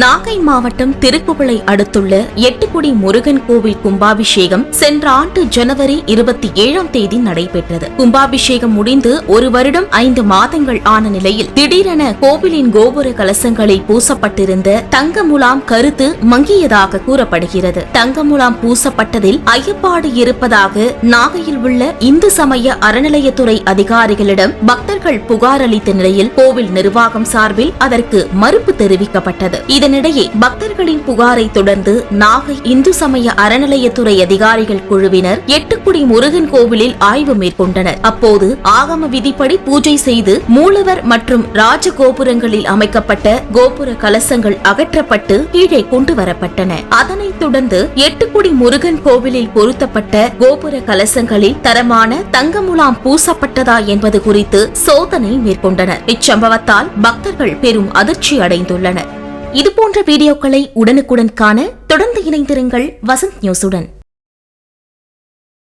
நாகை மாவட்டம் திருக்குவளை அடுத்துள்ள எட்டுக்குடி முருகன் கோவில் கும்பாபிஷேகம் சென்ற ஆண்டு ஜனவரி இருபத்தி ஏழாம் தேதி நடைபெற்றது. கும்பாபிஷேகம் முடிந்து ஒரு வருடம் ஐந்து மாதங்கள் ஆன நிலையில் திடீரென கோவிலின் கோபுர கலசங்களில் பூசப்பட்டிருந்த தங்க முலாம் கருத்து மங்கியதாக கூறப்படுகிறது. தங்க முலாம் பூசப்பட்டதில் ஐயப்பாடு இருப்பதாக நாகையில் உள்ள இந்து சமய அறநிலையத்துறை அதிகாரிகளிடம் பக்தர்கள் புகார் அளித்த நிலையில் கோவில் நிர்வாகம் சார்பில் அதற்கு மறுப்பு தெரிவிக்கப்பட்டது. இதனிடையே பக்தர்களின் புகாரை தொடர்ந்து நாகை இந்து சமய அறநிலையத்துறை அதிகாரிகள் குழுவினர் எட்டுக்குடி முருகன் கோவிலில் ஆய்வு மேற்கொண்டனர். அப்போது ஆகம விதிப்படி பூஜை செய்து மூலவர் மற்றும் ராஜ கோபுரங்களில் அமைக்கப்பட்ட கோபுர கலசங்கள் அகற்றப்பட்டு கீழே கொண்டு வரப்பட்டன. அதனைத் தொடர்ந்து எட்டுக்குடி முருகன் கோவிலில் பொருத்தப்பட்ட கோபுர கலசங்களில் தரமான தங்கமுலாம் பூசப்பட்டதா என்பது குறித்து சோதனை மேற்கொண்டனர். இச்சம்பவத்தால் பக்தர்கள் பெரும் அதிர்ச்சி அடைந்துள்ளனர் இதுபோன்ற வீடியோக்களை உடனுக்குடன் காண தொடர்ந்து இணைந்திருங்கள் வசந்த் நியூஸுடன்.